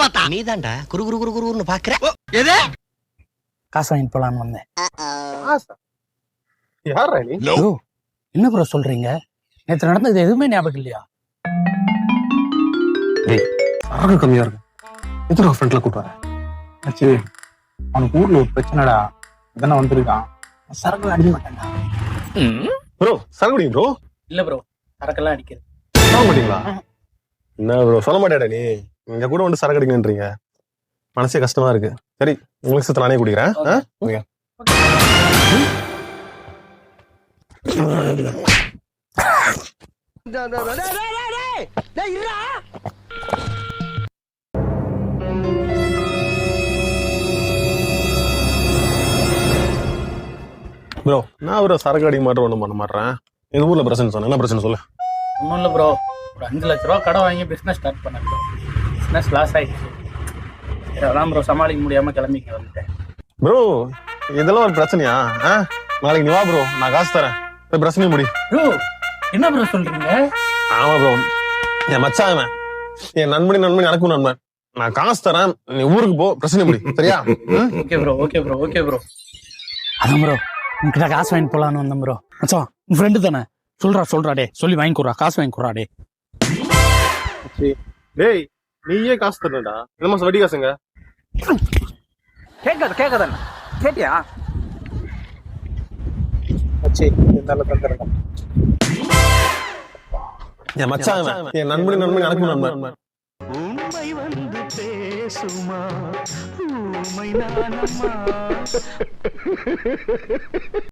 பார்த்தா? நீதான்டா. குரு குரு குரு குருன்னு பாக்குற. எது? காசு வாங்கிட்டு போலான்னு வந்தேன். யாரா நீ? என்ன ப்ரோ சொல்றீங்க? நேற்று நடந்தது எதுவுமே ஞாபகம் இல்லையா? சரக்கு கம்மியா இருக்கு. எத்தனை ஃப்ரெண்ட்ல வரேன்? ஆச்சு அவனுக்கு ஊர்ல ஒரு பிரச்சனைடா. இதானே வந்திருக்கான். சரக்கு அடிக்க மாட்டேன்டா. ப்ரோ சரக்கு அடிங்க ப்ரோ? இல்ல ப்ரோ சரக்கெல்லாம் அடிக்கிறது சொல்ல மாட்டீங்களா? என்ன ப்ரோ சொல்ல மாட்டேடா நீ? இங்க கூட வந்து சரக்கு அடிக்கணுன்றீங்க மனசே கஷ்டமா இருக்கு. சரி உங்களுக்கு சேர்த்து நானே குடிக்கிறேன். ப்ரோ நான் ஒரு சரக்கு அடிக்க மாட்டேன் ஒன்றும் பண்ண மாட்டேன். எங்க ஊர்ல பிரச்சனை சொன்ன என்ன பிரச்சனை சொல்லு? ஒன்றும் இல்லை ப்ரோ ஒரு அஞ்சு லட்ச ரூபா கடை வாங்கி பிஸ்னஸ் ஸ்டார்ட் பண்ணேன் பிஸ்னஸ் லாஸ் ஆயிடுச்சு. சரி, அதான் ப்ரோ சமாளிக்க முடியாம கிளம்பிக்க வந்துட்டேன். ப்ரோ இதெல்லாம் ஒரு பிரச்சனையா? ஆ? நாளைக்கு நீ வா ப்ரோ நான் காசு தரேன். போய் பிரச்சனையும் முடி. ப்ரோ என்ன ப்ரோ சொல்றீங்க? ஆமா ப்ரோ என் மச்சான். என் நண்பனி நண்பனி எனக்கும் நண்பன். நான் காசு தரேன் நீ ஊருக்கு போ பிரச்சனை முடி. சரியா? ம்? Okay bro okay bro okay bro அதான் ப்ரோ உன்கிட்ட காசு வாங்கிட்டு போலான்னு வந்தேன் ப்ரோ மச்சான் உன் ஃப்ரெண்டு தானே? சொல்றா சொல்றா டே சொல்லி வாங்கி கொடுறா காசு வாங்கி கொடுறா டே டேய் நீயே காசு தரணும்டா. இந்த மாசம் வட்டி காசுங்க. கேட்காத கேட்காத கேட்டியா? என் மச்சான். என் நண்பனி நண்பனி எனக்கும் நண்பன். உண்மை வந்து பேசுமா? ஊமை நானம்மா.